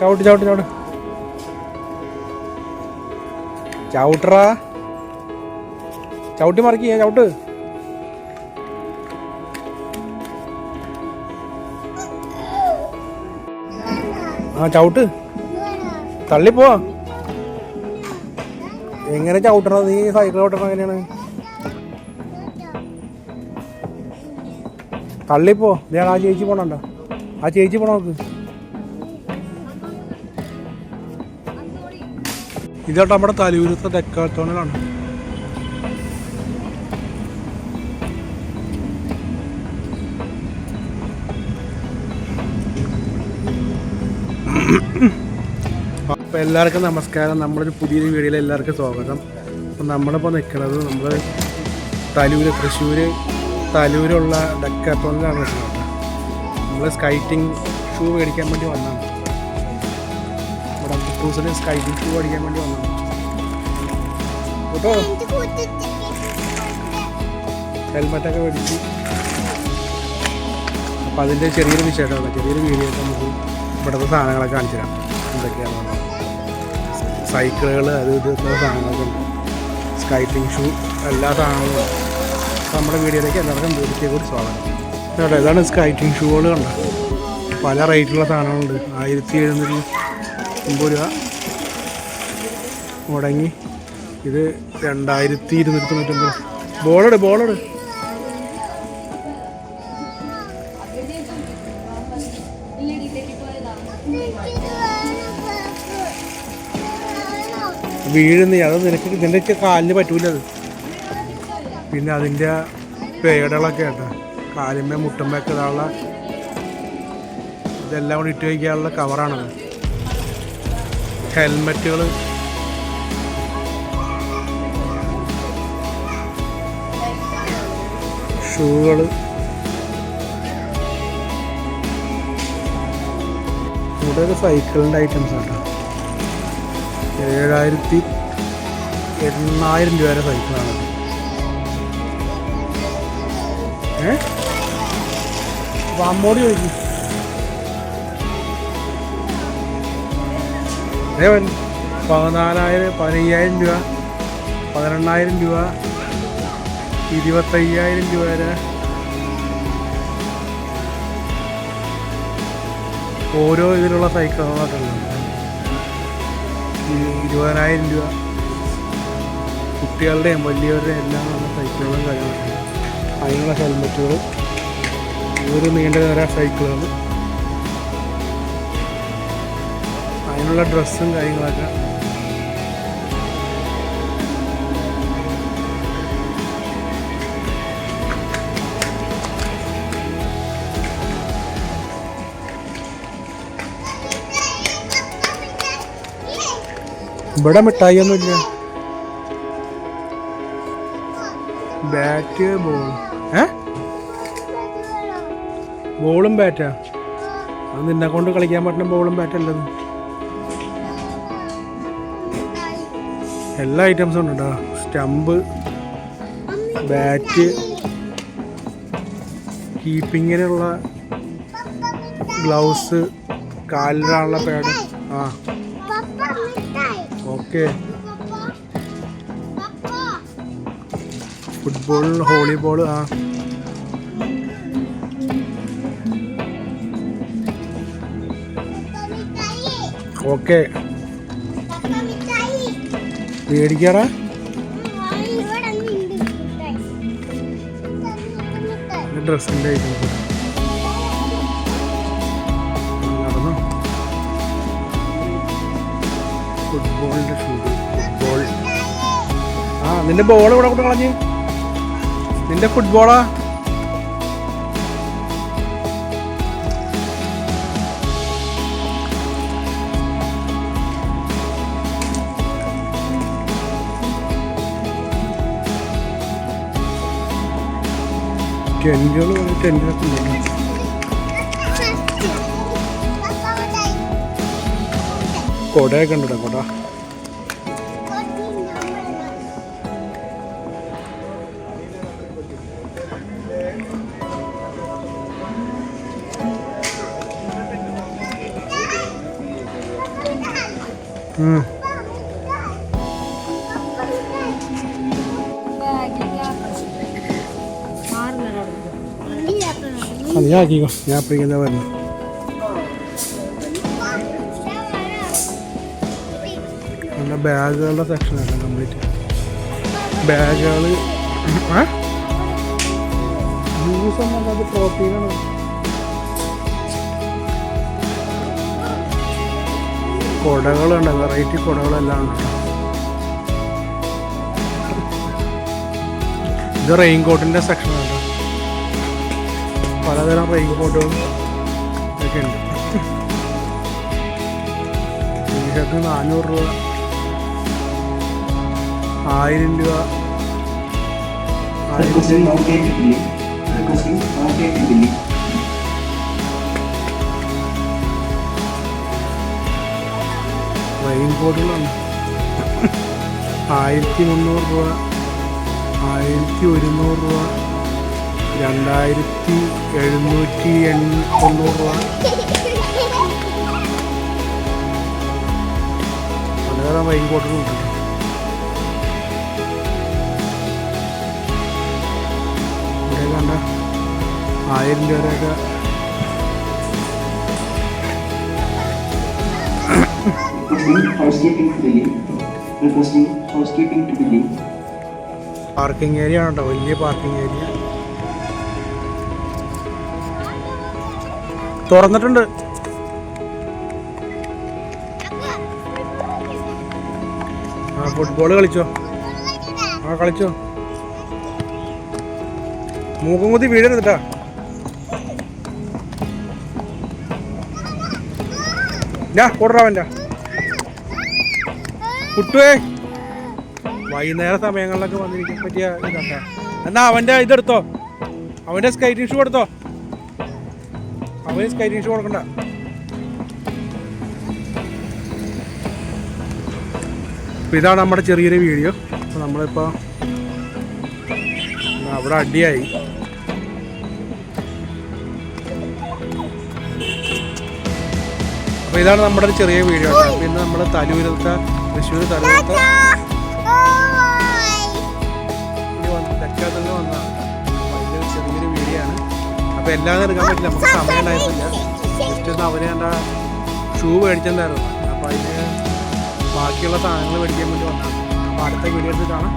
ചവിട്ട് ചവിട്ട് ചവിട്ട്. ചവിട്ടറാ. ചവിട്ടി മറിക്കുക ചവിട്ട്. ആ ചവിട്ട്. തള്ളിപ്പോ. എങ്ങനെ ചവിട്ടണത് നീ സൈക്കിൾ ചവിട്ടണത് എങ്ങനെയാണ്? തള്ളിപ്പോ. ഞാൻ ആ ചേച്ചി പോണണ്ട? ആ ചേച്ചി പോണ ഇതോട്ട് നമ്മുടെ തലൂരത്തെ തെക്കാത്തോണിലാണ് അപ്പോൾ എല്ലാവർക്കും നമസ്കാരം. നമ്മളൊരു പുതിയൊരു വീഡിയോയിൽ എല്ലാവർക്കും സ്വാഗതം. അപ്പം നമ്മളിപ്പോൾ നിൽക്കുന്നത് നമ്മൾ തലൂര് തൃശ്ശൂർ തലൂരുള്ള ഡക്കാത്തോണിലാണ് നിൽക്കുന്നത് നമ്മൾ സ്കൈറ്റിംഗ് ഷൂ മേടിക്കാൻ വേണ്ടി വന്നതാണ്. ഇവിടെ സ്കൈ ബീച്ച് പഠിക്കാൻ വേണ്ടി വന്നതാണ്. കേട്ടോ? ഹെൽമെറ്റൊക്കെ മേടിച്ചു. അപ്പോൾ അതിന്റെ ചെറിയൊരു വിശേഷമാണ് ചെറിയൊരു വീഡിയോ ഒക്കെ നമുക്ക് ഇവിടുത്തെ സാധനങ്ങളൊക്കെ കാണിച്ചു തരാം. എന്തൊക്കെയാണ് സൈക്കിളുകൾ അത് ഇത് സാധനങ്ങളൊക്കെ ഉണ്ട്. സ്കൈപ്പിംഗ് ഷൂ എല്ലാ സാധനങ്ങളും നമ്മുടെ വീഡിയോയിലേക്ക് എല്ലാവർക്കും കൂടി സ്വാഗതം. ഇതാണ് സ്കൈറ്റിംഗ് ഷൂകൾ കണ്ട? പല റേറ്റിലുള്ള സാധനങ്ങളുണ്ട്. ആയിരത്തി എഴുന്നൂറ്റി അമ്പത് രൂപ. മുടങ്ങി. ഇത് രണ്ടായിരത്തി ഇരുന്നൂറ്റി തൊണ്ണൂറ്റൊമ്പത് ബോളോട് ബോളോട്. വീഴുന്ന അത് നിനക്ക് നിന്റെ കാലിന് പറ്റൂല അത്. പിന്നെ അതിന്റെ പേടകളൊക്കെ കേട്ടോ. കാലിന്മേ മുട്ടുമ്പൊക്കെ ഇതാനുള്ള ഇതെല്ലാം കൂടി ഇട്ട് വയ്ക്കാനുള്ള കവറാണത് ഹെൽമെറ്റുകൾ ഷൂകൾ ഇവിടെ ഒരു സൈക്കിളിന്റെ ഐറ്റംസ് കേട്ടോ ഏഴായിരത്തി എണ്ണായിരം രൂപ വരെ സൈക്കിളാണ്. ഏ? അമ്മോട് ചോദിക്കും. ഏവൻ പതിനാലായിരം പതിനയ്യായിരം രൂപ പതിനെണ്ണായിരം രൂപ ഇരുപത്തയ്യായിരം രൂപ വരെ. ഓരോ ഇതിലുള്ള സൈക്കിളുകളൊക്കെ ഉണ്ട്. ഇരുപതിനായിരം രൂപ. കുട്ടികളുടെയും വലിയവരുടെയും എല്ലാം ഉള്ള സൈക്കിളുകളും കാര്യങ്ങളൊക്കെ. അതിനുള്ള ഹെൽമെറ്റുകളും ഒരു നീണ്ട സൈക്കിളുകളും അതിനുള്ള ഡ്രസ്സും കാര്യങ്ങളൊക്കെ. ഇവിടെ മിഠായി ഒന്നുമില്ല ബാറ്റ് ബോൾ ഏ ബോളും ബാറ്റാ അത് നിന്നെ കൊണ്ട് കളിക്കാൻ പറ്റുന്ന ബോളും ബാറ്റല്ലത് എല്ലാ ഐറ്റംസും ഉണ്ട് കേട്ടോ സ്റ്റമ്പ് ബാറ്റ് കീപ്പിങ്ങിനുള്ള ഗ്ലൗസ് കാലിലാണുള്ള പാഡ് ആ. ഓക്കെ ഫുട്ബോൾ വോളിബോൾ ആ. ഓക്കെ മേടിക്കാറാ ഡ്രസ്സിന്റെ നടന്നോ? ഫുട്ബോളിന്റെ ഷൂ ഫുട്ബോൾ. ആ നിന്റെ ബോൾ ഇവിടെ കൊണ്ട് കളഞ്ഞ്? നിന്റെ ഫുട്ബോളാ ടെന്റുകൾ ടെന്റിലൊക്കെ ഉണ്ട് കൊടയൊക്കെ ഉണ്ട് കൊട ഉം. ആ, നീ ആക്കിക്കോ ഞാൻ അപ്പോഴേക്കും വരുന്നത് നമ്മുടെ ബാഗുകളുടെ സെക്ഷനാണ് കംപ്ലീറ്റ് ബാഗുകൾ ജ്യൂസ് ഒന്നും അത് പ്രോട്ടീനാണ് കുടകളുണ്ട് വെറൈറ്റി കുടകളെല്ലാം ഉണ്ട് ഇത് റെയിൻകോട്ടിന്റെ സെക്ഷനാണ് പലതരം റെയിൻ കോട്ടുകളും ഒക്കെ ഉണ്ട്. ടീഷർട്ട് നാനൂറ് രൂപ ആയിരം രൂപ റെയിൻ കോട്ടുകളാണ് ആയിരത്തി മുന്നൂറ് രൂപ ആയിരത്തി ഒരുന്നൂറ് രൂപ. രണ്ടായിരത്തി എഴുന്നൂറ്റി എൺ തൊണ്ണൂറ് രൂപ പലതരം റെയിൻകോട്ടുകളുണ്ട് ഇവിടെ കണ്ട ആയിരം രൂപയൊക്കെ Requesting housekeeping to billing. Requesting housekeeping to billing. Parking area ആണ് കേട്ടോ വലിയ പാർക്കിംഗ് ഏരിയ തുറന്നിട്ടുണ്ട്. ആ ഫുട്ബോൾ കളിച്ചോ? ആ കളിച്ചോ? മൂക്കും കുത്തി വീഴരുതട്ടാ ഞാ കൂടറാവന്റെ കുട്ടുവേ. വൈകുന്നേര സമയങ്ങളിലൊക്കെ വന്നിരിക്കാൻ പറ്റിയ ഇതൊക്കെ എന്നാ അവന്റെ ഇതെടുത്തോ. അവന്റെ സ്കൈറ്റിംഗ് ഷൂ എടുത്തോ. അവന് സ്കൈറ്റിംഗ് ഷൂ കൊടുക്കണ്ട. അപ്പോൾ ഇതാണ് നമ്മുടെ ചെറിയൊരു വീഡിയോ അപ്പോൾ നമ്മളിപ്പോൾ അവിടെ അടിയായി. അപ്പോൾ ഇതാണ് നമ്മുടെ ഒരു ചെറിയ വീഡിയോ കേട്ടോ. അപ്പോൾ ഇന്ന് നമ്മൾ തലൂരത്തെ തൃശ്ശൂർ തലൂരത്തെ വന്ന് തെക്കാത്ത വന്നതാണ്. ചെറിയൊരു വീഡിയോ ആണ്. അപ്പോൾ എല്ലാം എടുക്കാൻ പറ്റില്ല. നമുക്ക് സമയം ഉണ്ടായിരുന്നില്ല ജസ്റ്റ് ഒന്ന് അവന് എന്റെ ഷൂ മേടിച്ചിട്ടുണ്ടായിരുന്നു. അപ്പോൾ അതിന് ബാക്കിയുള്ള സാധനങ്ങൾ മേടിക്കാൻ വേണ്ടി വന്നു അപ്പോൾ അടുത്ത വീഡിയോ എടുത്ത് കാണാം.